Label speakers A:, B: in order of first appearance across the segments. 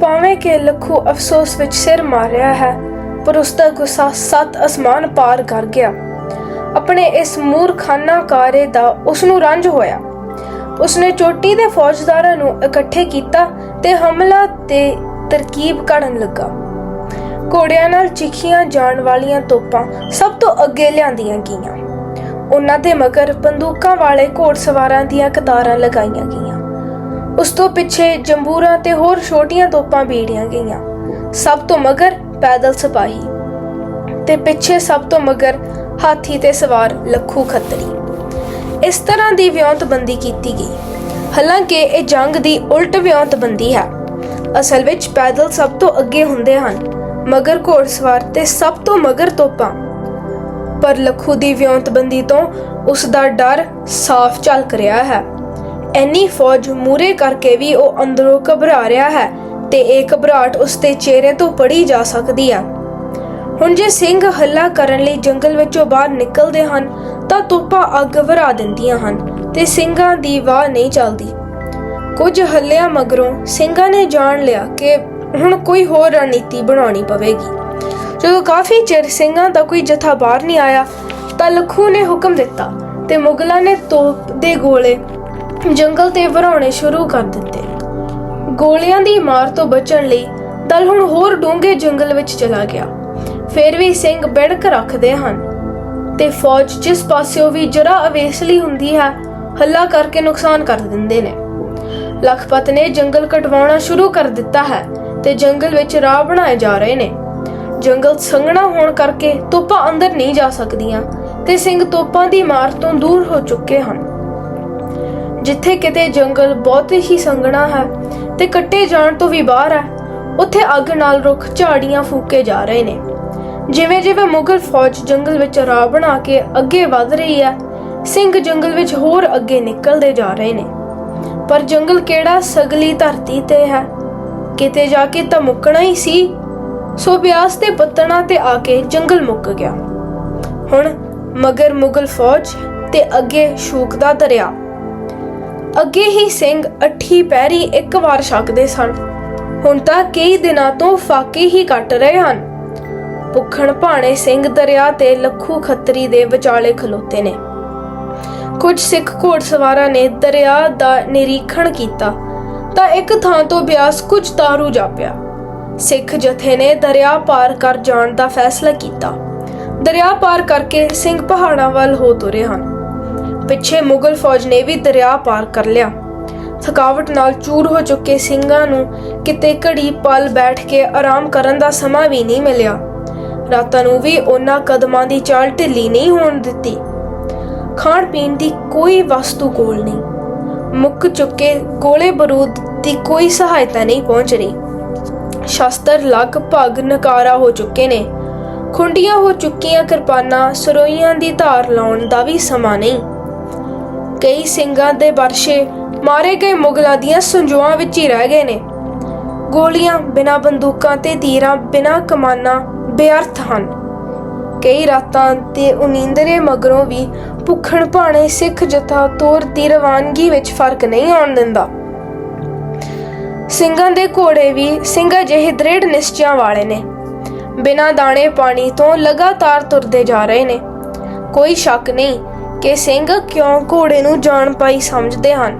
A: ਭਾਵੇਂ ਕਿ ਲੱਖੂ ਅਫਸੋਸ ਵਿੱਚ ਸਿਰ ਮਾਰ ਰਿਹਾ ਹੈ, ਪਰ ਉਸ ਦਾ ਗੁੱਸਾ ਸੱਤ ਅਸਮਾਨ ਪਾਰ ਕਰ ਗਿਆ। ਆਪਣੇ ਇਸ ਮੂਰਖਾਨਾ ਕਾਰੇ ਦਾ ਉਸ ਨੂੰ ਰੰਜ ਹੋਇਆ। ਉਸਨੇ ਚੋਟੀ ਦੇ ਫੌਜਦਾਰਾਂ ਨੂੰ ਇਕੱਠੇ ਕੀਤਾ ਤੇ ਹਮਲਾ ਤੇ ਤਰਕੀਬ ਘੜਨ ਲੱਗਾ। ਘੋੜਿਆਂ ਨਾਲ ਚਿਖੀਆਂ ਜਾਣ ਵਾਲੀਆਂ ਤੋਪਾਂ ਸਭ ਤੋਂ ਅੱਗੇ ਲਿਆਂਦੀਆਂ ਗਈਆਂ। ਉਹਨਾਂ ਦੇ ਮਗਰ ਬੰਦੂਕਾਂ ਵਾਲੇ ਘੋੜਸਵਾਰਾਂ ਦੀਆਂ ਕਤਾਰਾਂ ਲਗਾਈਆਂ ਗਈਆਂ। ਉਸ ਤੋਂ ਪਿੱਛੇ ਜੰਬੂਰਾਂ ਤੇ ਹੋਰ ਛੋਟੀਆਂ ਤੋਪਾਂ ਬੀੜੀਆਂ ਗਈਆਂ। ਸਭ ਤੋਂ ਮਗਰ ਪੈਦਲ ਸਿਪਾਹੀ ਤੇ ਪਿੱਛੇ ਸਭ ਤੋਂ ਮਗਰ ਹਾਥੀ ਤੇ ਸਵਾਰ ਲੱਖੂ ਖੱਤਰੀ। ਇਸ ਤਰ੍ਹਾਂ ਦੀ ਵਿਉਂਤਬੰਦੀ ਕੀਤੀ ਗਈ। ਹਾਲਾਂਕਿ ਇਹ ਜੰਗ ਦੀ ਉਲਟ ਵਿਉਂਤਬੰਦੀ ਹੈ। ਅਸਲ ਵਿੱਚ ਪੈਦਲ ਸਭ ਤੋਂ ਅੱਗੇ ਹੁੰਦੇ ਹਨ, ਮਗਰ ਘੋੜਸਵਾਰ ਤੇ ਸਭ ਤੋਂ ਮਗਰ ਤੋਪਾਂ। ਪਰ ਲੱਖੂ ਦੀ ਵਿਉਂਤਬੰਦੀ ਤੋਂ ਉਸ ਦਾ ਡਰ ਸਾਫ਼ ਝਲਕ ਰਿਹਾ ਹੈ। ਐਨੀ ਫੌਜ ਮੂਰੇ ਕਰਕੇ ਵੀ ਉਹ ਅੰਦਰੋਂ ਘਬਰਾ ਰਿਹਾ ਹੈ ਤੇ ਇਹ ਘਬਰਾਹਟ ਉਸ ਚਿਹਰੇ ਤੋਂ ਪੜੀ ਜਾ ਸਕਦੀ ਹੈ ਹੁਣ ਜੇ ਸਿੰਘ ਹੱਲਾ ਕਰਨ ਲਈ ਜੰਗਲ ਵਿੱਚੋਂ ਬਾਹਰ ਨਿਕਲਦੇ ਹਨ, ਤਾਂ ਤੋਪਾਂ ਅੱਗ ਵਰਾ ਦਿੰਦੀਆਂ ਹਨ ਤੇ ਸਿੰਘਾਂ ਦੀ ਵਾਹ ਨਹੀਂ ਚੱਲਦੀ। ਕੁਝ ਹੱਲਿਆਂ ਮਗਰੋਂ ਸਿੰਘਾਂ ਨੇ ਜਾਣ ਲਿਆ ਕਿ ਹੁਣ ਕੋਈ ਹੋਰ ਰਣਨੀਤੀ ਬਣਾਉਣੀ ਪਵੇਗੀ। ਜਦੋਂ ਕਾਫੀ ਚਿਰ ਸਿੰਘਾਂ ਦਾ ਕੋਈ ਜਥਾ ਬਾਹਰ ਨਹੀਂ ਆਇਆ, ਤਾਂ ਲਖੂ ਨੇ ਹੁਕਮ ਦਿੱਤਾ ਤੇ ਮੁਗਲਾਂ ਨੇ ਤੋਪ ਦੇ ਗੋਲੇ ਜੰਗਲ ਤੇ ਵਰਾਉਣੇ ਸ਼ੁਰੂ ਕਰ ਦਿੱਤੇ। ਗੋਲੀਆਂ ਦੀ ਮਾਰ ਤੋਂ ਬਚਣ ਲਈ ਦਲ ਹੁਣ ਹੋਰ ਡੂੰਘੇ ਜੰਗਲ ਵਿੱਚ ਚਲਾ ਗਿਆ। ਫਿਰ ਵੀ ਸਿੰਘ ਬਿੜਕ ਰੱਖਦੇ ਹਨ ਤੇ ਫੌਜ ਜਿਸ ਪਾਸਿਓਂ ਵੀ ਜਰਾ ਅਵੇਸਲੀ ਹੁੰਦੀ ਹੈ, ਹੱਲਾ ਕਰਕੇ ਨੁਕਸਾਨ ਕਰ ਦਿੰਦੇ ਨੇ। ਲਖਪਤ ਨੇ ਜੰਗਲ ਕਟਵਾਉਣਾ ਸ਼ੁਰੂ ਕਰ ਦਿੱਤਾ ਹੈ ਤੇ ਜੰਗਲ ਵਿੱਚ ਰਾਹ ਬਣਾਏ ਜਾ ਰਹੇ ਨੇ। ਜੰਗਲ ਸੰਘਣਾ ਹੋਣ ਕਰਕੇ ਤੋਪਾਂ ਅੰਦਰ ਨਹੀਂ ਜਾ ਸਕਦੀਆਂ ਤੇ ਸਿੰਘ ਤੋਪਾਂ ਦੀ ਮਾਰ ਤੋਂ ਦੂਰ ਹੋ ਚੁੱਕੇ ਹਨ। ਜਿੱਥੇ ਕਿਤੇ ਜੰਗਲ ਬਹੁਤ ਹੀ ਸੰਘਣਾ ਹੈ ਤੇ ਕੱਟੇ ਜਾਣ ਤੋਂ ਵੀ ਬਾਹਰ ਹੈ, ਉੱਥੇ ਅੱਗ ਨਾਲ ਰੁੱਖ ਝਾੜੀਆਂ ਫੂਕੇ ਜਾ ਰਹੇ ਨੇ। ਜਿਵੇਂ ਜਿਵੇਂ ਮੁਗਲ ਫੌਜ ਜੰਗਲ ਵਿੱਚ ਰਾਹ ਬਣਾ ਕੇ ਅੱਗੇ ਵਧ ਰਹੀ ਹੈ ਸਿੰਘ ਜੰਗਲ ਵਿੱਚ ਹੋਰ ਅੱਗੇ ਨਿਕਲਦੇ ਜਾ ਰਹੇ ਨੇ। ਪਰ ਜੰਗਲ ਕਿਹੜਾ ਸਗਲੀ ਧਰਤੀ ਤੇ ਹੈ? ਕਿਤੇ ਜਾ ਕੇ ਤਾਂ ਮੁੱਕਣਾ ਹੀ ਸੀ। ਸੋ ਬਿਆਸ ਤੇ ਪੱਤਣਾ ਤੇ ਆ ਕੇ ਜੰਗਲ ਮੁੱਕ ਗਿਆ। ਹੁਣ ਮਗਰ ਮੁਗਲ ਫੌਜ ਤੇ ਅੱਗੇ ਸ਼ੂਕ ਦਾ ਦਰਿਆ। ਅੱਗੇ ਹੀ ਸਿੰਘ ਅੱਠੀ ਪੈਰੀ ਇੱਕ ਵਾਰ ਛਕਦੇ ਸਨ। ਹੁਣ ਤਾਂ ਕਈ ਦਿਨਾਂ ਤੋਂ ਫਾਕੇ ਹੀ ਕੱਟ ਰਹੇ ਹਨ। ਭੁੱਖਣ ਭਾਣੇ ਸਿੰਘ ਦਰਿਆ ਤੇ ਲੱਖੂ ਖੱਤਰੀ ਦੇ ਵਿਚਾਲੇ ਖਲੋਤੇ ਨੇ। ਕੁਝ ਸਿੱਖ ਘੋੜਸਵਾਰਾਂ ਨੇ ਦਰਿਆ ਦਾ ਨਿਰੀਖਣ ਕੀਤਾ। ਤਾਂ ਇੱਕ ਥਾਂ ਤੋਂ ਬਿਆਸ ਕੁਝ ਤਾਰੂ ਜਾਪਿਆ। ਸਿੱਖ ਜਥੇ ਨੇ ਦਰਿਆ ਪਾਰ ਕਰ ਜਾਣ ਦਾ ਫੈਸਲਾ ਕੀਤਾ। ਦਰਿਆ ਪਾਰ ਕਰਕੇ ਸਿੰਘ ਪਹਾੜਾਂ ਵੱਲ ਹੋ ਤੁਰੇ ਹਨ। ਪਿੱਛੇ ਮੁਗਲ ਫੌਜ ਨੇ ਵੀ ਦਰਿਆ ਪਾਰ ਕਰ ਲਿਆ। ਥਕਾਵਟ ਨਾਲ ਚੂਰ ਹੋ ਚੁੱਕੇ ਸਿੰਘਾਂ ਨੂੰ ਕਿਤੇ ਘੜੀ ਪਲ ਬੈਠ ਕੇ ਆਰਾਮ ਕਰਨ ਦਾ ਸਮਾਂ ਵੀ ਨਹੀਂ ਮਿਲਿਆ। ਰਾਤਾਂ ਨੂੰ ਵੀ ਉਹਨਾਂ ਕਦਮਾਂ ਦੀ ਚਾਲ ਢਿੱਲੀ ਨਹੀਂ ਹੋਣ ਦਿੱਤੀ। ਖਾਣ ਪੀਣ ਦੀ ਕੋਈ ਵਸਤੂ ਕੋਲ ਨਹੀਂ। ਮੁੱਕ ਚੁੱਕੇ ਗੋਲੇ ਬਰੂਦ ਦੀ ਕੋਈ ਸਹਾਇਤਾ ਨਹੀਂ ਪਹੁੰਚ ਰਹੀ। ਸ਼ਸਤਰ ਲਗਭਗ ਨਕਾਰਾ ਹੋ ਚੁੱਕੇ ਨੇ। ਖੁੰਡੀਆਂ ਹੋ ਚੁੱਕੀਆਂ ਕਿਰਪਾਨਾਂ, ਸਰੋਈਆਂ ਦੀ ਧਾਰ ਲਾਉਣ ਦਾ ਵੀ ਸਮਾਂ ਨਹੀਂ। ਕਈ ਸਿੰਘਾਂ ਦੇ ਵਰਸ਼ੇ ਮਾਰੇ ਗਏ ਮੁਗਲਾਂ ਦੀਆਂ ਸੰਜੋਆਂ ਵਿੱਚ ਹੀ ਰਹਿ ਗਏ ਨੇ। ਗੋਲੀਆਂ ਬਿਨਾਂ ਬੰਦੂਕਾਂ ਤੇ ਤੀਰਾਂ ਬਿਨਾਂ ਕਮਾਨਾਂ ਬੇਅਰਥ ਹਨ। ਕਈ ਰਾਤਾਂ ਤੇ ਉਨੀਂਦਰੇ ਮਗਰੋਂ ਵੀ ਭੁੱਖਣ ਭਾਣੇ ਸਿੱਖ ਜਥਾ ਤੋਰ ਦੀ ਰਵਾਨਗੀ ਵਿੱਚ ਫ਼ਰਕ ਨਹੀਂ ਆਉਣ ਦਿੰਦਾ। ਸਿੰਘਾਂ ਦੇ ਘੋੜੇ ਵੀ ਸਿੰਘਾਂ ਜਿਹੇ ਦ੍ਰਿੜ ਨਿਸ਼ਚਿਆਂ ਵਾਲੇ ਨੇ। ਬਿਨਾਂ ਦਾਣੇ ਪਾਣੀ ਤੋਂ ਲਗਾਤਾਰ ਤੁਰਦੇ ਜਾ ਰਹੇ ਨੇ। ਕੋਈ ਸ਼ੱਕ ਨਹੀਂ ਕਿ ਸਿੰਘ ਕਿਉਂ ਘੋੜੇ ਨੂੰ ਜਾਣ ਪਾਈ ਸਮਝਦੇ ਹਨ?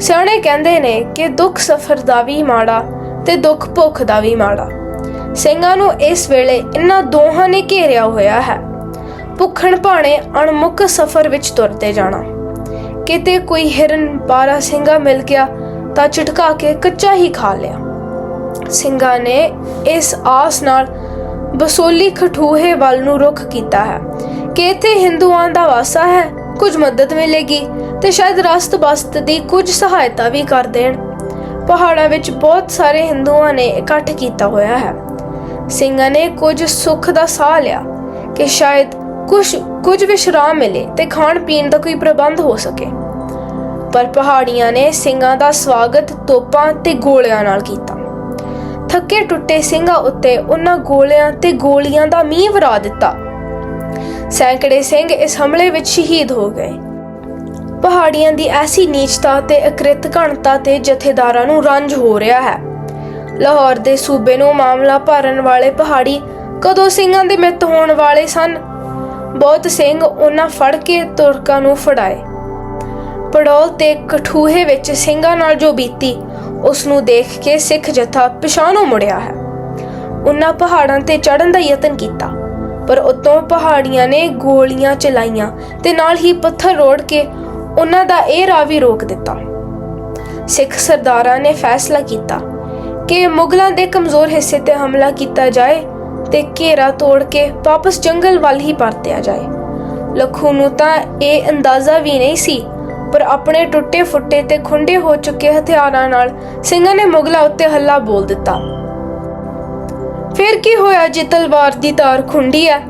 A: ਸਿਆਣੇ ਕਹਿੰਦੇ ਨੇ ਕਿ ਦੁੱਖ ਸਫਰ ਦਾ ਵੀ ਮਾੜਾ ਤੇ ਦੁੱਖ ਭੁੱਖ ਦਾ ਵੀ ਮਾੜਾ। ਸਿੰਘਾਂ ਨੂੰ ਇਸ ਵੇਲੇ ਇਹਨਾਂ ਦੋਹਾਂ ਨੇ ਘੇਰਿਆ ਹੋਇਆ ਹੈ। ਭੁੱਖਣ ਭਾਣੇ ਅਣਮੁੱਖ ਸਫਰ ਵਿੱਚ ਤੁਰਦੇ ਜਾਣਾ। ਕਿਤੇ ਕੋਈ ਹਿਰਨ ਬਾਰਾ ਸਿੰਘਾਂ ਮਿਲ ਗਿਆ ਤਾਂ ਝਟਕਾ ਕੇ ਕੱਚਾ ਹੀ ਖਾ ਲਿਆ। ਸਿੰਘਾਂ ਨੇ ਇਸ ਆਸ ਨਾਲ ਬਸੋਲੀ ਖਟੂਹੇ ਵੱਲ ਨੂੰ ਰੁਖ ਕੀਤਾ ਹੈ। ਕਿ ਇੱਥੇ ਹਿੰਦੂਆਂ ਦਾ ਵਾਸਾ ਹੈ, ਕੁਝ ਮਦਦ ਮਿਲੇਗੀ ਤੇ ਸ਼ਾਇਦ ਰਸਤ ਬਸਤ ਦੀ ਕੁਝ ਸਹਾਇਤਾ ਵੀ ਕਰ ਦੇਣ। ਪਹਾੜਾਂ ਵਿੱਚ ਬਹੁਤ ਸਾਰੇ ਹਿੰਦੂਆਂ ਨੇ ਇਕੱਠ ਕੀਤਾ ਹੋਇਆ ਹੈ। ਸਿੰਘਾਂ ਨੇ ਕੁਝ ਸੁੱਖ ਦਾ ਸਾਹ ਲਿਆ ਕਿ ਸ਼ਾਇਦ ਕੁਝ ਕੁਝ ਵਿਸ਼ਰਾਮ ਮਿਲੇ ਤੇ ਖਾਣ ਪੀਣ ਦਾ ਕੋਈ ਪ੍ਰਬੰਧ ਹੋ ਸਕੇ। ਪਰ ਪਹਾੜੀਆਂ ਨੇ ਸਿੰਘਾਂ ਦਾ ਸਵਾਗਤ ਤੋਪਾਂ ਤੇ ਗੋਲਿਆਂ ਨਾਲ ਕੀਤਾ। ਥੱਕੇ ਟੁੱਟੇ ਸਿੰਘਾਂ ਉੱਤੇ ਉਹਨਾਂ ਗੋਲਿਆਂ ਤੇ ਗੋਲੀਆਂ ਦਾ ਮੀਂਹ ਵਰਾ ਦਿੱਤਾ। ਸੈਂਕੜੇ ਸਿੰਘ ਇਸ ਹਮਲੇ ਵਿੱਚ ਸ਼ਹੀਦ ਹੋ ਗਏ। ਪਹਾੜੀਆਂ ਦੀ ਐਸੀ ਨੀਚਤਾ ਤੇ ਅਕ੍ਰਿਤ ਘਣਤਾ ਤੇ ਜਥੇਦਾਰਾਂ ਨੂੰ ਰੰਜ ਹੋ ਰਿਹਾ ਹੈ। ਲਾਹੌਰ ਦੇ ਸੂਬੇ ਨੂੰ ਮਾਮਲਾ ਭਰਨ ਵਾਲੇ ਪਹਾੜੀ ਕਦੋਂ ਸਿੰਘਾਂ ਦੇ ਮਿੱਤ ਹੋਣ ਵਾਲੇ ਸਨ? ਬਹੁਤ ਸਿੰਘ ਉਹਨਾਂ ਫੜ ਕੇ ਤੁਰਕਾਂ ਨੂੰ ਫੜਾਏ। ਪੜੋਲ ਤੇ ਕਠੂਹੇ ਵਿੱਚ ਸਿੰਘਾਂ ਨਾਲ ਜੋ ਬੀਤੀ, ਉਸ ਨੂੰ ਦੇਖ ਕੇ ਸਿੱਖ ਜਥਾ ਪਿਛਾਣੋਂ ਮੁੜਿਆ ਹੈ। ਉਹਨਾਂ ਪਹਾੜਾਂ ਤੇ ਚੜ੍ਹਨ ਦਾ ਯਤਨ ਕੀਤਾ। ਪਰ ਉਤੋਂ ਪਹਾੜੀਆਂ ਨੇ ਗੋਲੀਆਂ ਚਲਾਈਆਂ ਤੇ ਨਾਲ ਹੀ ਪੱਥਰ ਰੋੜ ਕੇ ਉਹਨਾਂ ਦਾ ਇਹ ਰਾਹ ਵੀ ਰੋਕ ਦਿੱਤਾ। ਸਿੱਖ ਸਰਦਾਰਾਂ ਨੇ ਫੈਸਲਾ ਕੀਤਾ ਕਿ ਮੁਗਲਾਂ ਦੇ ਕਮਜ਼ੋਰ ਹਿੱਸੇ ਤੇ ਹਮਲਾ ਕੀਤਾ ਜਾਏ ਤੇ ਘੇਰਾ ਤੋੜ ਕੇ ਵਾਪਸ ਜੰਗਲ ਵੱਲ ਹੀ ਪਰਤਿਆ ਜਾਏ। ਲੱਖੂ ਨੂੰ ਤਾਂ ਇਹ ਅੰਦਾਜ਼ਾ ਵੀ ਨਹੀਂ ਸੀ, ਪਰ ਆਪਣੇ ਟੁੱਟੇ ਫੁੱਟੇ ਤੇ ਖੁੰਡੇ ਹੋ ਚੁੱਕੇ ਹਥਿਆਰਾਂ ਨਾਲ ਸਿੰਘਾਂ ਨੇ ਮੁਗਲਾਂ ਉੱਤੇ ਹੱਲਾ ਬੋਲ ਦਿੱਤਾ। ਫਿਰ ਕੀ ਹੋਇਆ ਜੇ ਤਲਵਾਰ ਦੀ ਧਾਰ ਖੁੰਡੀ ਹੈ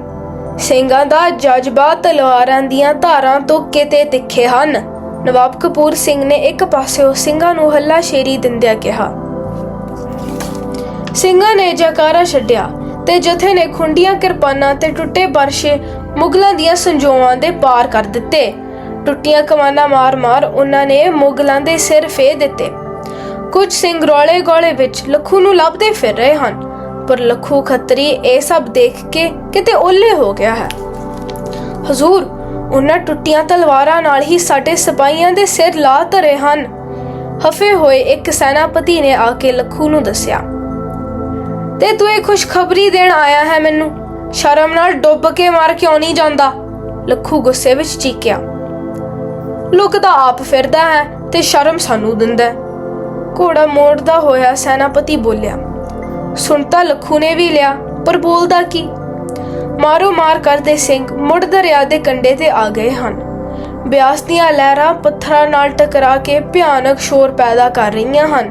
A: ਸਿੰਘਾਂ ਦਾ ਜਜ਼ਬਾ ਤਲਵਾਰਾਂ ਦੀਆਂ ਧਾਰਾਂ ਤੋਂ ਕਿਤੇ ਤਿੱਖੇ ਹਨ। ਨਵਾਬ ਕਪੂਰ ਸਿੰਘ ਨੇ ਇੱਕ ਪਾਸਿਓਂ ਸਿੰਘਾਂ ਨੂੰ ਹੱਲਾ ਸ਼ੇਰੀ ਦਿੰਦਿਆਂ ਕਿਹਾ। ਸਿੰਘਾਂ ਨੇ ਜਕਾਰਾ ਛੱਡਿਆ ਤੇ ਜਥੇ ਨੇ ਖੁੰਡੀਆਂ, ਕਿਰਪਾਨਾਂ ਤੇ ਟੁੱਟੇ ਬਰਸ਼ੇ ਮੁਗਲਾਂ ਦੀਆਂ ਸੰਜੋਆਂ ਦੇ ਪਾਰ ਕਰ ਦਿੱਤੇ। ਟੁੱਟੀਆਂ ਕਮਾਨਾਂ ਮਾਰ-ਮਾਰ ਉਹਨਾਂ ਨੇ ਮੁਗਲਾਂ ਦੇ ਸਿਰ ਫੇ ਦਿੱਤੇ। ਕੁਝ ਸਿੰਘ ਰੌਲੇ ਗੋਲੇ ਵਿੱਚ ਲੱਖੂ ਨੂੰ ਲੱਭਦੇ ਫਿਰ ਰਹੇ ਹਨ। ਪਰ ਲੱਖੂ ਖੱਤਰੀ ਇਹ ਸਭ ਦੇਖ ਕੇ ਕਿਤੇ ਓਲੇ ਹੋ ਗਿਆ ਹੈ। ਹਜ਼ੂਰ, ਉਹਨਾਂ ਟੁੱਟੀਆਂ ਤਲਵਾਰਾਂ ਨਾਲ ਹੀ ਸਾਡੇ ਸਿਪਾਹੀਆਂ ਦੇ ਸਿਰ ਲਾ ਧਰੇ ਹਨ। ਹਫੇ ਹੋਏ ਇੱਕ ਸੈਨਾਪਤੀ ਨੇ ਆ ਕੇ ਲੱਖੂ ਨੂੰ ਦੱਸਿਆ, ਤੇ ਤੂੰ ਇਹ ਖੁਸ਼ਖਬਰੀ ਦੇਣ ਆਇਆ ਹੈ ਮੈਨੂੰ? ਸ਼ਰਮ ਨਾਲ ਡੁੱਬ ਕੇ ਮਾਰ ਕਿਉਂ ਨਹੀਂ ਜਾਂਦਾ? ਲੱਖੂ ਗੁੱਸੇ ਵਿੱਚ ਚੀਕਿਆ ਲੁਕਦਾ ਆਪ ਫਿਰਦਾ ਹੈ ਤੇ ਸ਼ਰਮ ਸਾਨੂੰ ਦਿੰਦਾ ਘੋੜਾ ਮੋੜਦਾ ਹੋਇਆ ਸੈਨਾਪਤੀ ਬੋਲਿਆ ਸੁਣਤਾ ਲੱਖੂ ਨੇ ਵੀ ਲਿਆ, ਪਰ ਬੋਲਦਾ ਕੀ? ਮਾਰੋ ਮਾਰ ਕਰਦੇ ਸਿੰਘ, ਮੁੜ ਦਰਿਆ ਦੇ ਕੰਢੇ ਤੇ ਆ ਗਏ ਹਨ। ਬਿਆਸ ਦੀਆਂ ਲਹਿਰਾਂ ਪੱਥਰਾਂ ਨਾਲ ਟਕਰਾ ਕੇ ਭਿਆਨਕ ਸ਼ੋਰ ਪੈਦਾ ਕਰ ਰਹੀਆਂ ਹਨ।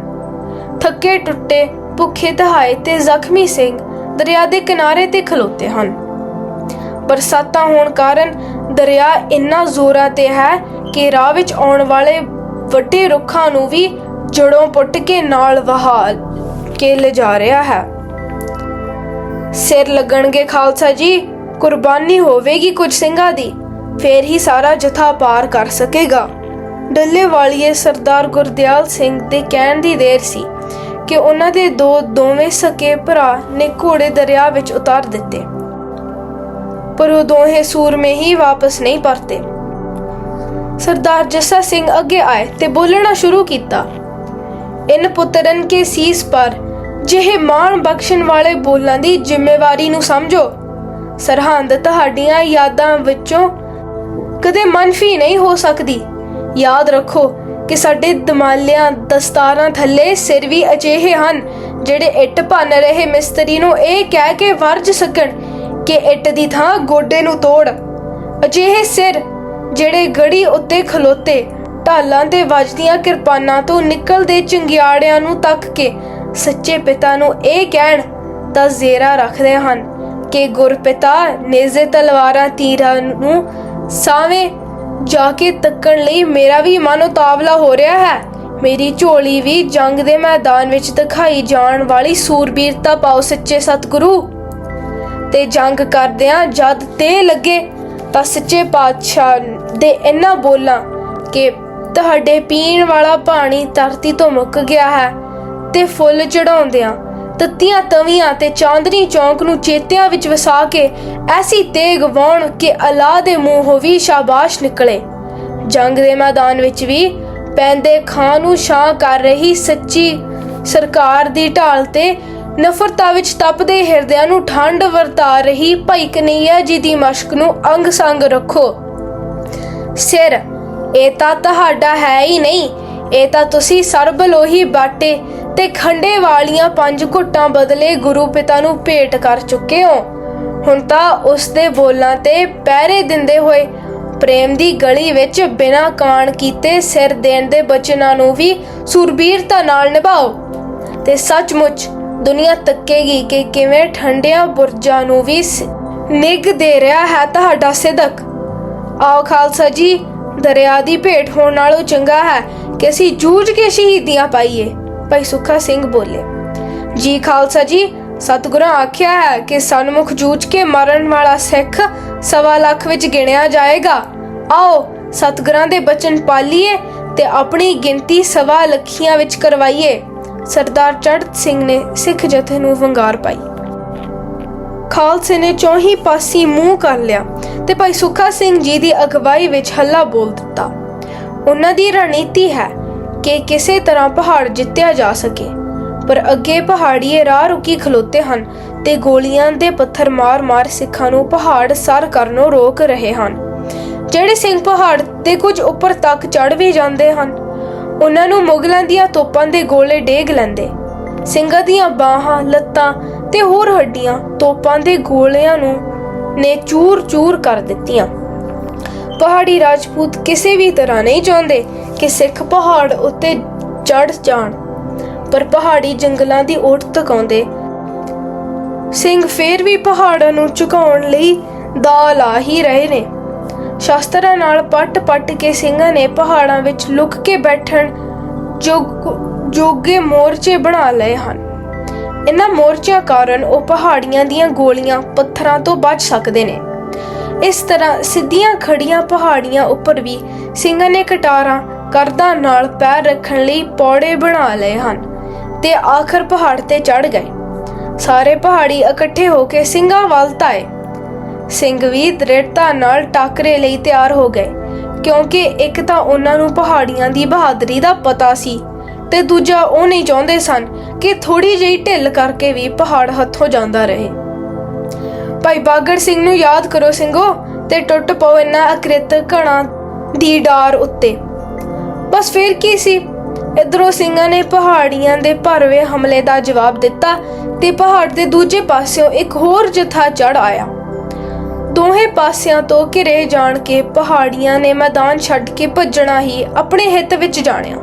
A: ਥੱਕੇ ਟੁੱਟੇ, ਭੁੱਖੇ ਤਹਾਏ ਤੇ ਜ਼ਖਮੀ ਸਿੰਘ ਦਰਿਆ ਦੇ ਕਿਨਾਰੇ ਤੇ ਖਲੋਤੇ ਹਨ। ਬਰਸਾਤਾਂ ਹੋਣ ਕਾਰਨ ਦਰਿਆ ਇੰਨਾ ਜ਼ੋਰਾਂ ਤੇ ਹੈ ਕਿ ਰਾਹ ਵਿੱਚ ਆਉਣ ਵਾਲੇ ਵੱਡੇ ਰੁੱਖਾਂ ਨੂੰ ਵੀ ਜੜੋਂ ਪੁੱਟ ਕੇ ਨਾਲ ਵਹਾ ਕੇ ਲਿਜਾ ਰਿਹਾ ਹੈ। ਸਿਰ ਲੱਗਣਗੇ ਖਾਲਸਾ ਜੀ, ਕੁਰਬਾਨੀ ਹੋਵੇਗੀ ਕੁਝ ਸਿੰਘਾਂ ਦੀ, ਫੇਰ ਹੀ ਸਾਰਾ ਜਥਾ ਪਾਰ ਕਰ ਸਕੇਗਾ। ਡੱਲੇ ਵਾਲੀਏ ਸਰਦਾਰ ਗੁਰਦਿਆਲ ਸਿੰਘ ਦੇ ਕਹਿਣ ਦੀ ਦੇਰ ਸੀ ਕਿ ਉਹਨਾਂ ਦੇ ਦੋ ਦੋਵੇਂ ਸਕੇ ਭਰਾ ਨੇ ਘੋੜੇ ਦਰਿਆ ਵਿੱਚ ਉਤਾਰ ਦਿੱਤੇ। ਪਰ ਉਹ ਦੋਹੇ ਸੂਰਮੇ ਹੀ ਵਾਪਸ ਨਹੀਂ ਪਰਤੇ। ਸਰਦਾਰ ਜੱਸਾ ਸਿੰਘ ਅੱਗੇ ਆਏ ਤੇ ਬੋਲਣਾ ਸ਼ੁਰੂ ਕੀਤਾ, ਇਨ ਪੁੱਤਰਨ ਕੇ ਸੀਸ ਪਰ ਜਿਹੇ ਮਾਣ ਬਖਸ਼ਣ ਵਾਲੇ ਬੋਲਾਂ ਦੀ ਜ਼ਿੰਮੇਵਾਰੀ ਨੂੰ ਸਮਝੋ। ਸਰਹੰਦ ਤੁਹਾਡੀਆਂ ਯਾਦਾਂ ਵਿੱਚੋਂ ਕਦੇ ਮਨਫੀ ਨਹੀਂ ਹੋ ਸਕਦੀ। ਯਾਦ ਰੱਖੋ ਕਿ ਸਾਡੇ ਦਮਾਲਿਆਂ ਦਸਤਾਰਾਂ ਥੱਲੇ ਸਿਰ ਵੀ ਅਜਿਹੇ ਹਨ, ਜਿਹੜੇ ਇੱਟ ਭੰਨ ਰਹੇ ਮਿਸਤਰੀ ਨੂੰ ਇਹ ਕਹਿ ਕੇ ਵਰਜ ਸਕਣ ਕਿ ਇੱਟ ਦੀ ਥਾਂ ਗੋਡੇ ਨੂੰ ਤੋੜ। ਅਜਿਹੇ ਸਿਰ ਜਿਹੜੇ ਗੜੀ ਉੱਤੇ ਖਲੋਤੇ, ਢਾਲਾਂ ਤੇ ਵੱਜਦੀਆਂ ਕਿਰਪਾਨਾਂ ਤੋਂ ਨਿਕਲਦੇ ਚੰਗਿਆੜਿਆਂ ਨੂੰ ਤੱਕ ਕੇ ਸੱਚੇ ਪਿਤਾ ਨੂੰ ਇਹ ਕਹਿਣ ਦਾ ਜ਼ੇਰਾ ਰੱਖਦੇ ਹਨ ਕਿ ਗੁਰਪਿਤਾ ਨੇਜ਼ੇ ਤਲਵਾਰਾਂ ਤੀਰਾਂ ਨੂੰ ਸਾਵੇਂ ਜਾ ਕੇ ਤੱਕਣ ਲਈ ਮੇਰਾ ਵੀ ਮਨ ਉਤਾਵਲਾ ਹੋ ਰਿਹਾ ਹੈ। ਮੇਰੀ ਝੋਲੀ ਵੀ ਜੰਗ ਦੇ ਮੈਦਾਨ ਵਿੱਚ ਦਿਖਾਈ ਜਾਣ ਵਾਲੀ ਸੂਰਬੀਰਤਾ ਪਾਓ ਸੱਚੇ ਸਤਿਗੁਰੂ। ਤੇ ਜੰਗ ਕਰਦਿਆਂ ਜਦ ਤੇ ਲੱਗੇ ਤਾਂ ਸੱਚੇ ਪਾਤਸ਼ਾਹ ਦੇ ਇਹਨਾਂ ਬੋਲਾਂ ਕਿ ਤੁਹਾਡੇ ਪੀਣ ਵਾਲਾ ਪਾਣੀ ਧਰਤੀ ਤੋਂ ਮੁੱਕ ਗਿਆ ਹੈ। ਤੇ ਫੁੱਲ ਚੜਾਉਂਦਿਆਂ ਤੱਤੀਆਂ ਤਵੀਆਂ ਤੇ ਚਾਂਦਨੀ ਚੌਂਕ ਨੂੰ ਚੇਤਿਆਂ ਵਿੱਚ ਵਸਾ ਕੇ ਐਸੀ ਤੇਗ ਵਾਉਣ ਕਿ ਅਲਾ ਦੇ ਮੂੰਹੋਂ ਵੀ ਸ਼ਾਬਾਸ਼ ਨਿਕਲੇ। ਜੰਗ ਦੇ ਮੈਦਾਨ ਵਿੱਚ ਵੀ ਪੈਂਦੇ ਖਾਂ ਨੂੰ ਛਾਂ ਕਰ ਰਹੀ ਸੱਚੀ ਸਰਕਾਰ ਦੀ ਢਾਲ ਤੇ ਨਫ਼ਰਤਾ ਵਿੱਚ ਤਪਦੇ ਹਿਰਦਿਆਂ ਨੂੰ ਠੰਡ ਵਰਤਾ ਰਹੀ ਭਾਈ ਕਨਈਆ ਜੀ ਦੀ ਮਸ਼ਕ ਨੂੰ ਅੰਗ ਸੰਗ ਰੱਖੋ। ਸਿਰ, ਇਹ ਤਾਂ ਤੁਹਾਡਾ ਹੈ ਹੀ ਨਹੀਂ, ਇਹ ਤਾਂ ਤੁਸੀਂ ਸਰਬਲੋਹੀ ਬਾਟੇ ਤੇ ਖੰਡੇ ਵਾਲੀਆਂ ਪੰਜ ਘੁੱਟਾਂ ਬਦਲੇ ਗੁਰੂ ਪਿਤਾ ਨੂੰ ਭੇਟ ਕਰ ਚੁੱਕੇ ਹੋ। ਹੁਣ ਤਾਂ ਉਸ ਦੇ ਬੋਲਾਂ ਤੇ ਪਹਿਰੇ ਦਿੰਦੇ ਹੋਏ ਪ੍ਰੇਮ ਦੀ ਗਲੀ ਵਿੱਚ ਬਿਨਾਂ ਕਾਣ ਕੀਤੇ ਸਿਰ ਦੇਣ ਦੇ ਬਚਨਾਂ ਨੂੰ ਵੀ ਸੁਰਬੀਰਤਾ ਨਾਲ ਨਿਭਾਓ। ਤੇ ਸੱਚਮੁੱਚ ਦੁਨੀਆ ਤੱਕੇਗੀ ਕਿ ਕਿਵੇਂ ਠੰਡਿਆਂ ਬੁਰਜਾਂ ਨੂੰ ਵੀ ਸ- ਨਿੱਘ ਦੇ ਰਿਹਾ ਹੈ ਤੁਹਾਡਾ ਸਿਦਕ। ਆਓ ਖਾਲਸਾ ਜੀ, ਦਰਿਆ ਦੀ ਭੇਟ ਹੋਣ ਨਾਲੋਂ ਚੰਗਾ ਹੈ ਕਿ ਅਸੀਂ ਜੂਝ ਕੇ ਸ਼ਹੀਦੀਆਂ ਪਾਈਏ। ਭਾਈ ਸੁਖਾ ਸਿੰਘ ਬੋਲੇ। ਜੀ ਖਾਲਸਾ ਜੀ, ਸਤਿਗੁਰਾਂ ਆਖਿਆ ਹੈ ਕਿ ਸਨਮੁਖ ਜੂਝ ਕੇ ਮਰਨ ਵਾਲਾ ਸਿੱਖ ਸਵਾ ਲੱਖ ਵਿੱਚ ਗਿਣਿਆ ਜਾਏਗਾ। ਆਓ ਸਤਿਗੁਰਾਂ ਦੇ ਬਚਨ ਪਾਲੀਏ ਤੇ ਆਪਣੀ ਗਿਣਤੀ ਸਵਾ ਲੱਖੀਆਂ ਵਿੱਚ ਕਰਵਾਈਏ। ਸਰਦਾਰ ਚੜਤ ਸਿੰਘ ਨੇ ਸਿੱਖ ਜਥੇ ਨੂੰ ਵੰਗਾਰ ਪਾਈ। ਖਾਲਸੇ ਨੇ ਚੌਹੀ ਪਾਸੀ ਮੂੰਹ ਕਰ ਲਿਆ ਤੇ ਭਾਈ ਸੁੱਖਾ ਸਿੰਘ ਜੀ ਦੀ ਅਗਵਾਈ ਵਿੱਚ ਹੱਲਾ ਬੋਲ ਦਿੱਤਾ। ਉਹਨਾਂ ਦੀ ਰਣਨੀਤੀ ਹੈ ਕਿ ਕਿਸੇ ਤਰ੍ਹਾਂ ਪਹਾੜ ਜਿੱਤਿਆ ਜਾ ਸਕੇ। ਪਰ ਅੱਗੇ ਪਹਾੜੀਏ ਰਾਹ ਰੁਕੀ ਖਲੋਤੇ ਹਨ ਤੇ ਗੋਲੀਆਂ ਦੇ ਪੱਥਰ ਮਾਰ-ਮਾਰ ਸਿੱਖਾਂ ਨੂੰ ਪਹਾੜ ਸਰ ਕਰਨੋਂ ਰੋਕ ਰਹੇ ਹਨ। ਜਿਹੜੇ ਸਿੰਘ ਪਹਾੜ ਦੇ ਕੁਝ ਉੱਪਰ ਤੱਕ ਚੜ ਵੀ ਜਾਂਦੇ ਹਨ, ਉਹਨਾਂ ਨੂੰ ਮੁਗਲਾਂ ਦੀਆਂ ਤੋਪਾਂ ਦੇ ਗੋਲੇ ਡੇਗ ਲੈਂਦੇ। ਸਿੰਘਾਂ ਦੀਆਂ ਬਾਹਾਂ, ਲੱਤਾਂ ਤੇ ਹੋਰ ਹੱਡੀਆਂ ਤੋਪਾਂ ਦੇ ਗੋਲਿਆਂ ਨੂੰ ਨੇ ਚੂਰ-ਚੂਰ ਕਰ ਦਿੱਤੀਆਂ। ਪਹਾੜੀ ਰਾਜਪੂਤ ਕਿਸੇ ਵੀ ਤਰ੍ਹਾਂ ਨਹੀਂ ਚਾਹੁੰਦੇ ਕਿ ਸਿੱਖ ਪਹਾੜ ਉੱਤੇ ਚੜ ਜਾਣ। ਪਰ ਪਹਾੜੀ ਜੰਗਲਾਂ ਦੀ ਓਟ ਤਕਾਉਂਦੇ। ਸਿੰਘ ਫੇਰ ਵੀ ਪਹਾੜਾਂ ਨੂੰ ਝੁਕਾਉਣ ਲਈ ਦਾ ਲਾ ਹੀ ਰਹੇ ਨੇ। ਸ਼ਾਸਤਰਾਂ ਨਾਲ ਪੱਟ-ਪੱਟ ਕੇ ਸਿੰਘਾਂ ਨੇ ਪਹਾੜਾਂ ਵਿੱਚ ਲੁਕ ਕੇ ਬੈਠਣ ਜੋਗੇ ਮੋਰਚੇ ਬਣਾ ਲਏ ਹਨ। ਇਹਨਾਂ ਮੋਰਚਿਆਂ ਕਾਰਨ ਉਹ ਪਹਾੜੀਆਂ ਦੀਆਂ ਗੋਲੀਆਂ ਪੱਥਰਾਂ ਤੋਂ ਬਚ ਸਕਦੇ ਨੇ। ਇਸ ਤਰ੍ਹਾਂ ਸਿੱਧੀਆਂ ਖੜੀਆਂ ਪਹਾੜੀਆਂ ਉੱਪਰ ਵੀ ਸਿੰਘਾਂ ਨੇ ਕਟਾਰਾਂ ਕਰਦਾਂ ਨਾਲ ਪੈਰ ਰੱਖਣ ਲਈ ਪੌੜੇ ਬਣਾ ਲਏ ਹਨ ਤੇ ਆਖਰ ਪਹਾੜ ਤੇ ਚੜ ਗਏ। ਸਾਰੇ ਪਹਾੜੀ ਇਕੱਠੇ ਹੋ ਕੇ ਸਿੰਘਾਂ ਵੱਲ ਧਾਏ ਸਿੰਘ ਵੀ ਦ੍ਰਿੜਤਾ ਨਾਲ ਟਾਕਰੇ ਲਈ ਤਿਆਰ ਹੋ ਗਏ, ਕਿਉਂਕਿ ਇੱਕ ਤਾਂ ਉਹਨਾਂ ਨੂੰ ਪਹਾੜੀਆਂ ਦੀ ਬਹਾਦਰੀ ਦਾ ਪਤਾ ਸੀ ਤੇ ਦੂਜਾ ਉਹ ਨਹੀਂ ਚਾਹੁੰਦੇ ਸਨ ਕਿ ਥੋੜੀ ਜਿਹੀ ਢਿੱਲ ਕਰਕੇ ਵੀ ਪਹਾੜ ਹੱਥੋਂ ਜਾਂਦਾ ਰਹੇ। ਭਾਈ ਬਾਗੜ ਸਿੰਘ ਨੂੰ ਯਾਦ ਕਰੋ ਸਿੰਘੋ, ਤੇ ਟੁੱਟ ਪਓ ਇਹਨਾਂ ਅਕ੍ਰਿਤ ਘਣਾ ਦੀ ਡਾਰ ਉੱਤੇ। ਬਸ ਫਿਰ ਕੀ ਸੀ? ਇਧਰੋਂ ਸਿੰਘਾਂ ਨੇ ਪਹਾੜੀਆਂ ਦੇ ਭਰਵੇਂ ਹਮਲੇ ਦਾ ਜਵਾਬ ਦਿੱਤਾ ਤੇ ਪਹਾੜ ਦੇ ਦੂਜੇ ਪਾਸਿਓਂ ਇੱਕ ਹੋਰ ਜਥਾ ਚੜ ਆਇਆ। ਦੋਹੇ ਪਾਸਿਆਂ ਤੋਂ ਘਿਰੇ ਜਾਣ ਕੇ ਪਹਾੜੀਆਂ ਨੇ ਮੈਦਾਨ ਛੱਡ ਕੇ ਭੱਜਣਾ ਹੀ ਆਪਣੇ ਹਿੱਤ ਵਿੱਚ ਜਾਣਿਆ।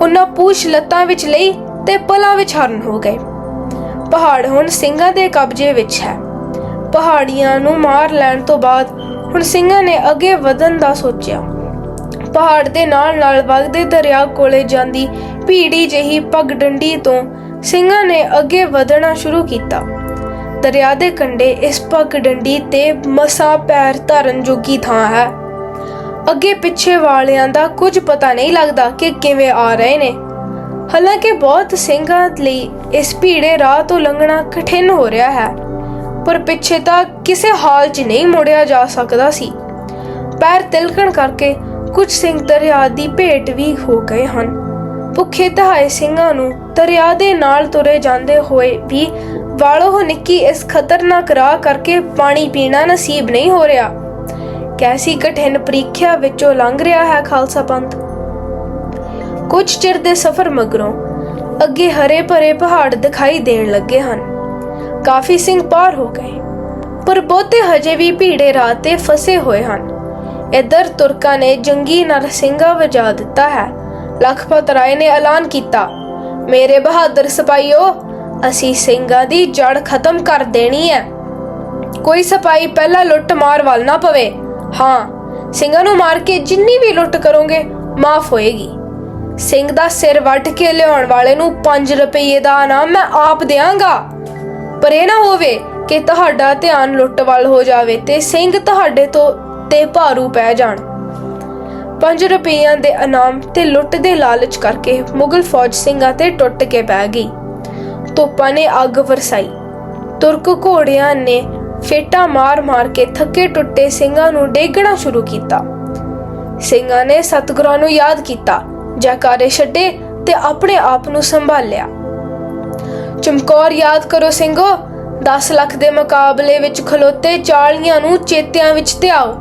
A: ਉਹਨਾਂ ਪੂਛ ਲੱਤਾਂ ਵਿੱਚ ਲਈ ਤੇ ਪਲਾਂ ਵਿੱਚ ਹਰਨ ਹੋ ਗਏ। ਪਹਾੜ ਹੁਣ ਸਿੰਘਾਂ ਦੇ ਕਬਜ਼ੇ ਵਿੱਚ ਹੈ। ਪਹਾੜੀਆਂ ਨੂੰ ਮਾਰ ਲੈਣ ਤੋਂ ਬਾਅਦ ਹੁਣ ਸਿੰਘਾਂ ਨੇ ਅੱਗੇ ਵਧਣ ਦਾ ਸੋਚਿਆ। ਪਹਾੜ ਦੇ ਨਾਲ ਨਾਲ ਵਗਦੇ ਦਰਿਆ ਕੋਲੇ ਜਾਂਦੀ ਭੀੜੀ ਜਿਹੀ ਪਗਡੰਡੀ ਤੋਂ ਸਿੰਘਾਂ ਨੇ ਅੱਗੇ ਵਧਣਾ ਸ਼ੁਰੂ ਕੀਤਾ। ਦਰਿਆ ਦੇ ਕੰਢੇ ਇਸ ਪਗਡੰਡੀ ਤੇ ਮਸਾ ਪੈਰ ਧਰਨ ਜੋਗੀ ਥਾਂ ਹੈ। ਅੱਗੇ ਪਿੱਛੇ ਵਾਲਿਆਂ ਦਾ ਕੁਝ ਪਤਾ ਨਹੀਂ ਲੱਗਦਾ ਕਿ ਕਿਵੇਂ ਆ ਰਹੇ ਨੇ। ਹਾਲਾਂਕਿ ਬਹੁਤ ਸਿੰਘਾਂ ਲਈ ਇਸ ਭੀੜੇ ਰਾਹ ਤੋਂ ਲੰਘਣਾ ਕਠਿਨ ਹੋ ਰਿਹਾ ਹੈ। ਪਰ ਪਿੱਛੇ ਤਾਂ ਕਿਸੇ ਹਾਲ 'ਚ ਨਹੀਂ ਮੁੜਿਆ ਜਾ ਸਕਦਾ ਸੀ। ਪੈਰ ਤਿਲਕਣ ਕਰਕੇ ਕੁਝ ਸਿੰਘ ਦਰਿਆ ਦੀ ਭੇਟ ਵੀ ਹੋ ਗਏ ਹਨ। ਭੁੱਖੇ ਤਹਾਏ ਸਿੰਘਾਂ ਨੂੰ ਦਰਿਆ ਦੇ ਨਾਲ ਤੁਰੇ ਜਾਂਦੇ ਹੋਏ ਵੀ ਵਾਲੋਂ ਨਿੱਕੀ ਇਸ ਖਤਰਨਾਕ ਰਾਹ ਕਰਕੇ ਪਾਣੀ ਪੀਣਾ ਨਸੀਬ ਨਹੀਂ ਹੋ ਰਿਹਾ। ਕੈਸੀ ਕਠਿਨ ਪ੍ਰੀਖਿਆ ਵਿੱਚੋਂ ਲੰਘ ਰਿਹਾ ਹੈ ਖਾਲਸਾ ਪੰਥ। ਕੁਝ ਚਿਰ ਦੇ ਸਫ਼ਰ ਮਗਰੋਂ ਅੱਗੇ ਹਰੇ ਭਰੇ ਪਹਾੜ ਦਿਖਾਈ ਦੇਣ ਲੱਗੇ ਹਨ। ਕਾਫੀ ਸਿੰਘ ਪਾਰ ਹੋ ਗਏ, ਪਰ ਬਹੁਤੇ ਹਜੇ ਵੀ ਭੀੜੇ ਰਾਹ ਤੇ ਫਸੇ ਹੋਏ ਹਨ। ਇਧਰ ਤੁਰਕਾਂ ਨੇ ਜੰਗੀ ਨਰਸਿੰਘਾ ਵਜਾ ਦਿੱਤਾ ਹੈ। ਲਖਪਤ ਰਾਏ ਨੇ ਐਲਾਨ ਕੀਤਾ, ਮੇਰੇ ਬਹਾਦਰ ਸਿਪਾਹੀਓ, ਅਸੀਂ ਸਿੰਘਾਂ ਦੀ ਜੜ ਖਤਮ ਕਰ ਦੇਣੀ ਹੈ। ਕੋਈ ਸਿਪਾਹੀ ਪਹਿਲਾਂ ਲੁੱਟ ਮਾਰ ਵੱਲ ਨਾ ਪਵੇ। ਹਾਂ, ਸਿੰਘਾਂ ਨੂੰ ਮਾਰ ਕੇ ਜਿੰਨੀ ਵੀ ਲੁੱਟ ਕਰੋਗੇ, ਮਾਫ ਹੋਏਗੀ। ਸਿੰਘ ਦਾ ਸਿਰ ਵੱਢ ਕੇ ਲਿਆਉਣ ਵਾਲੇ ਨੂੰ 5 ਰੁਪਏ ਦਾ ਇਨਾਮ ਮੈਂ ਆਪ ਦੇਵਾਂਗਾ ਪਰ ਇਹ ਨਾ ਹੋਵੇ ਕਿ ਤੁਹਾਡਾ ਧਿਆਨ ਲੁੱਟ ਵੱਲ ਹੋ ਜਾਵੇ ਤੇ ਸਿੰਘ ਤੁਹਾਡੇ ਤੋਂ ਤੇ ਭਾਰੂ ਪੈ ਜਾਣ। 5 ਰੁਪਈਆਂ ਦੇ ਇਨਾਮ ਤੇ ਲੁੱਟ ਦੇ ਲਾਲਚ ਕਰਕੇ ਮੁਗਲ ਫੌਜ ਸਿੰਘਾਂ ਤੇ ਟੁੱਟ ਕੇ ਪੈ ਗਈ। ਤੋਪਾਂ ਨੇ ਅੱਗ ਵਰਸਾਈ। ਤੁਰਕ ਘੋੜਿਆਂ ਨੇ ਫੇਟਾ ਮਾਰ-ਮਾਰ ਕੇ ਥੱਕੇ ਟੁੱਟੇ ਸਿੰਘਾਂ ਨੂੰ ਡੇਗਣਾ ਸ਼ੁਰੂ ਕੀਤਾ। ਸਿੰਘਾਂ ਨੇ ਸਤਿਗੁਰਾਂ ਨੂੰ ਯਾਦ ਕੀਤਾ, ਜੈਕਾਰੇ ਛੱਡੇ ਤੇ ਆਪਣੇ ਆਪ ਨੂੰ ਸੰਭਾਲਿਆ। ਚਮਕੌਰ ਯਾਦ ਕਰੋ ਸਿੰਘੋ 10 ਲੱਖ ਦੇ ਮੁਕਾਬਲੇ ਵਿੱਚ ਖਲੋਤੇ ਚਾਲੀਆਂ ਨੂੰ ਚੇਤਿਆਂ ਵਿੱਚ ਧਿਆਓ।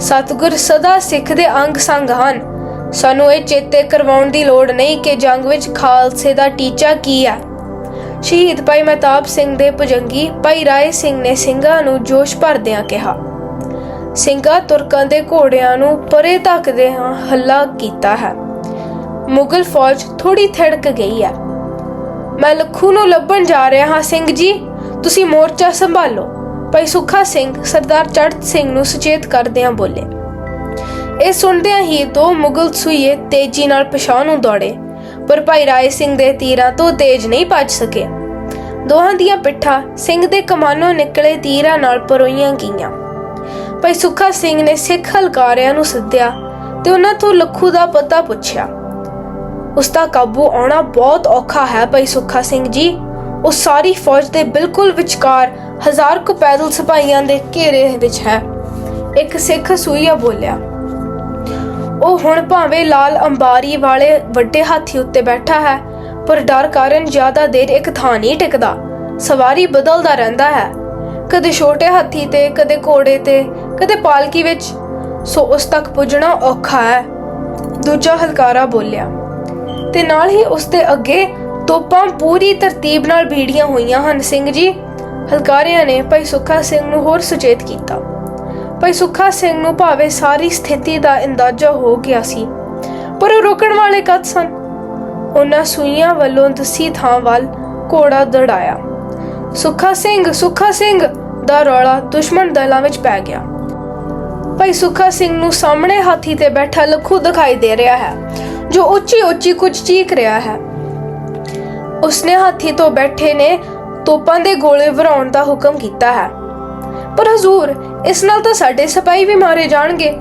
A: ਸਤਿਗੁਰ ਸਦਾ ਸਿੱਖ ਦੇ ਅੰਗ ਸੰਗ ਹਨ। ਸਾਨੂੰ ਇਹ ਚੇਤੇ ਕਰਵਾਉਣ ਦੀ ਲੋੜ ਨਹੀਂ ਕਿ ਜੰਗ ਵਿੱਚ ਖਾਲਸੇ ਦਾ ਟੀਚਾ ਕੀ ਹੈ। ਸ਼ਹੀਦ ਭਾਈ ਮਹਿਤਾਬ ਸਿੰਘ ਦੇ ਭੁਜੰਗੀ ਭਾਈ ਰਾਏ ਸਿੰਘ ਨੇ ਸਿੰਘਾਂ ਨੂੰ ਜੋਸ਼ ਭਰਦਿਆਂ ਕਿਹਾ, ਸਿੰਘਾਂ ਤੁਰਕਾਂ ਦੇ ਘੋੜਿਆਂ ਨੂੰ ਪਰੇ ਧੱਕਦੇ ਹਾਂ ਹੱਲਾ ਕੀਤਾ ਹੈ। ਮੁਗਲ ਫੌਜ ਥੋੜੀ ਥੜਕ ਗਈ ਹੈ। ਮੈਂ ਲੱਖੂ ਨੂੰ ਲੱਭਣ ਜਾ ਰਿਹਾ ਹਾਂ, ਸਿੰਘ ਜੀ। ਤੁਸੀਂ ਮੋਰਚਾ ਸੰਭਾਲੋ। ਭਾਈ ਸੁੱਖਾ ਸਿੰਘ, ਸਰਦਾਰ ਚੜ੍ਹਤ ਸਿੰਘ ਨੂੰ ਸੁਚੇਤ ਕਰਦਿਆਂ ਬੋਲੇ। ਇਹ ਸੁਣਦਿਆਂ ਹੀ ਦੋ ਮੁਗਲ ਸੂਈਏ ਤੇਜ਼ੀ ਨਾਲ ਪਿਛਾਂ ਨੂੰ ਦੌੜੇ, ਪਰ ਭਾਈ ਰਾਏ ਸਿੰਘ ਦੇ ਤੀਰਾਂ ਤੋਂ ਤੇਜ਼ ਨਹੀਂ ਭੱਜ ਸਕੇ। ਦੋਹਾਂ ਦੀਆਂ ਪਿੱਠਾਂ ਸਿੰਘ ਦੇ ਕਮਾਨੋਂ ਨਿਕਲੇ ਤੀਰਾਂ ਨਾਲ ਪਰੋਈਆਂ ਗਈਆਂ। ਭਾਈ ਸੁੱਖਾ ਸਿੰਘ ਨੇ ਸਿੱਖ ਹਲਕਾਰਿਆਂ ਨੂੰ ਸੱਦਿਆ ਤੇ ਉਹਨਾਂ ਤੋਂ ਲੱਖੂ ਦਾ ਪਤਾ ਪੁੱਛਿਆ। ਉਸ ਦਾ ਕਾਬੂ ਆਉਣਾ ਬਹੁਤ ਔਖਾ ਹੈ ਭਾਈ ਸੁੱਖਾ ਸਿੰਘ ਜੀ। ਉਹ ਸਾਰੀ ਫੌਜ ਦੇ ਬਿਲਕੁਲ ਵਿਚਕਾਰ ਹਜ਼ਾਰ ਕੁ ਪੈਦਲ ਸਿਪਾਹੀਆਂ ਦੇ ਘੇਰੇ ਵਿੱਚ ਹੈ। ਇੱਕ ਸਿੱਖ ਸੂਈਆ ਬੋਲਿਆ, ਉਹ ਹੁਣ ਭਾਵੇਂ ਲਾਲ ਅੰਬਾਰੀ ਵਾਲੇ ਵੱਡੇ ਹਾਥੀ ਉੱਤੇ ਬੈਠਾ ਹੈ, ਪਰ ਡਰ ਕਾਰਨ ਜ਼ਿਆਦਾ ਦੇਰ ਇੱਕ ਥਾਂ ਨਹੀਂ ਟਿਕਦਾ। ਸਵਾਰੀ ਬਦਲਦਾ ਰਹਿੰਦਾ ਹੈ। ਕਦੇ ਛੋਟੇ ਹਾਥੀ ਤੇ, ਕਦੇ ਘੋੜੇ ਤੇ, ਕਦੇ ਪਾਲਕੀ ਵਿੱਚ। ਸੋ ਉਸ ਤੱਕ ਪੁੱਜਣਾ ਔਖਾ ਹੈ। ਦੂਜਾ ਹਲਕਾਰਾ ਬੋਲਿਆ ਤੇ ਨਾਲ ਹੀ ਉਸ ਦੇ ਅੱਗੇ ਤੋਪਾਂ ਪੂਰੀ ਤਰਤੀਬ ਨਾਲ ਭੀੜੀਆਂ ਹੋਈਆਂ ਹਨ। ਸਿੰਘ ਜੀ, ਹਲਕਾਰਿਆਂ ਨੇ ਭਾਈ ਸੁੱਖਾ ਸਿੰਘ ਨੂੰ ਹੋਰ ਸੁਚੇਤ ਕੀਤਾ। ਭਾਈ ਸੁੱਖਾ ਸਿੰਘ ਨੂੰ ਭਾਵੇਂ ਸਾਰੀ ਸਥਿਤੀ ਦਾ ਅੰਦਾਜ਼ਾ ਹੋ ਗਿਆ ਸੀ, ਪਰ ਉਹ ਰੋਕਣ ਵਾਲੇ ਕਦ ਸਨ? ਉਹਨਾਂ ਸੂਈਆਂ ਵੱਲੋਂ ਦਸੀ ਥਾਂ ਵੱਲ ਘੋੜਾ ਦੜਾਇਆ। ਸੁੱਖਾ ਸਿੰਘ ਸੁੱਖਾ ਸਿੰਘ! ਦਾ ਰੌਲਾ ਦੁਸ਼ਮਣ ਦਲਾਂ ਵਿੱਚ ਪੈ ਗਿਆ। ਭਾਈ ਸੁੱਖਾ ਸਿੰਘ ਨੂੰ ਸਾਹਮਣੇ ਹਾਥੀ ਤੇ ਬੈਠਾ ਲੱਖੂ ਦਿਖਾਈ ਦੇ ਰਿਹਾ ਹੈ। ਜੋ ਉੱਚੀ ਉੱਚੀ ਕੁਝ ਚੀਕ ਰਿਹਾ ਹੈ। ਉਸਨੇ ਹਾਥੀ ਤੋਂ ਬੈਠੇ ਨੇ ਤੋਪਾਂ ਦੇ ਗੋਲੇ ਵਰਾਉਣ ਦਾ ਹੁਕਮ ਕੀਤਾ ਹੈ। ਪਰ ਹਜ਼ੂਰ, ਇਸ ਨਾਲ ਤਾਂ ਸਾਡੇ ਸਿਪਾਹੀ ਵੀ ਮਾਰੇ ਜਾਣਗੇ,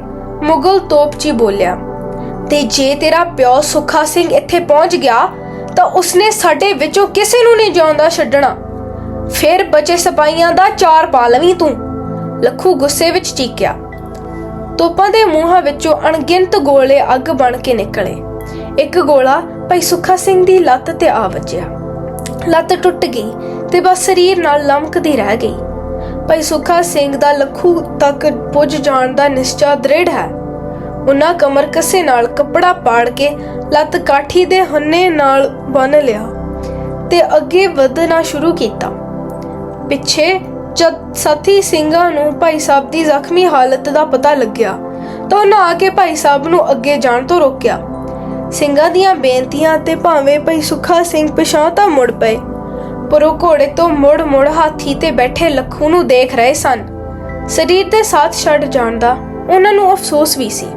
A: ਮੁਗਲ ਤੋਪਚੀ ਬੋਲਿਆ। ਤੇ ਜੇ ਤੇਰਾ ਪਿਓ ਸੁੱਖਾ ਸਿੰਘ ਇੱਥੇ ਪਹੁੰਚ ਗਿਆ, ਤਾਂ ਉਸਨੇ ਸਾਡੇ ਵਿੱਚੋਂ ਕਿਸੇ ਨੂੰ ਨਹੀਂ ਜਿਉਂਦਾ ਛੱਡਣਾ। ਫਿਰ ਬਚੇ ਸਿਪਾਹੀਆਂ ਦਾ ਚਾਰ ਪਾ ਲਵੀਂ ਤੂੰ, ਲੱਖੂ ਗੁੱਸੇ ਵਿੱਚ ਚੀਕਿਆ। ਤੋਪਾਂ ਦੇ ਮੂੰਹਾਂ ਵਿੱਚੋਂ ਅਣਗਿਣਤ ਗੋਲੇ ਅੱਗ ਬਣ ਕੇ ਨਿਕਲੇ। ਇੱਕ ਗੋਲਾ ਭਾਈ ਸੁੱਖਾ ਸਿੰਘ ਦੀ ਲੱਤ ਤੇ ਆ ਵੱਜਿਆ। ਲੱਤ ਟੁੱਟ ਗਈ ਤੇ ਬਸ ਸਰੀਰ ਨਾਲ ਲਮਕਦੀ ਰਹਿ ਗਈ। ਭਾਈ ਸੁੱਖਾ ਸਿੰਘ ਦਾ ਲੱਖੂ ਤੱਕ ਪੁੱਜ ਜਾਣ ਦਾ ਨਿਸ਼ਚਾ ਦ੍ਰਿੜ ਹੈ। ਉਹਨਾਂ ਕਮਰ ਕੱਸੇ ਨਾਲ ਕੱਪੜਾ ਪਾੜ ਕੇ ਲੱਤ ਕਾਠੀ ਦੇ ਹੰਨੇ ਨਾਲ ਬੰਨ ਲਿਆ ਤੇ ਅੱਗੇ ਵਧਣਾ ਸ਼ੁਰੂ ਕੀਤਾ। ਪਿੱਛੇ ਜਦ ਸਾਥੀ ਸਿੰਘਾਂ ਨੂੰ ਭਾਈ ਸਾਹਿਬ ਦੀ ਜ਼ਖਮੀ ਹਾਲਤ ਦਾ ਪਤਾ ਲੱਗਿਆ ਤਾਂ ਉਹਨਾਂ ਆ ਕੇ ਭਾਈ ਸਾਹਿਬ ਨੂੰ ਅੱਗੇ ਜਾਣ ਤੋਂ ਰੋਕਿਆ। ਸਿੰਘਾਂ ਦੀਆਂ ਬੇਨਤੀਆਂ ਤੇ ਭਾਵੇਂ ਭਾਈ ਸੁੱਖਾ ਸਿੰਘ ਪਿਛਾਂ ਤਾਂ ਮੁੜ ਪਏ, ਪਰ ਉਹ ਘੋੜੇ ਤੋਂ ਮੁੜ-ਮੁੜ ਹਾਥੀ ਤੇ ਬੈਠੇ ਲੱਖੂ ਨੂੰ ਦੇਖ ਰਹੇ ਸਨ। ਸਰੀਰ ਤੇ ਸਾਥ ਛੱਡ ਜਾਣ ਦਾ ਉਹਨਾਂ ਨੂੰ ਅਫਸੋਸ ਵੀ ਸੀ।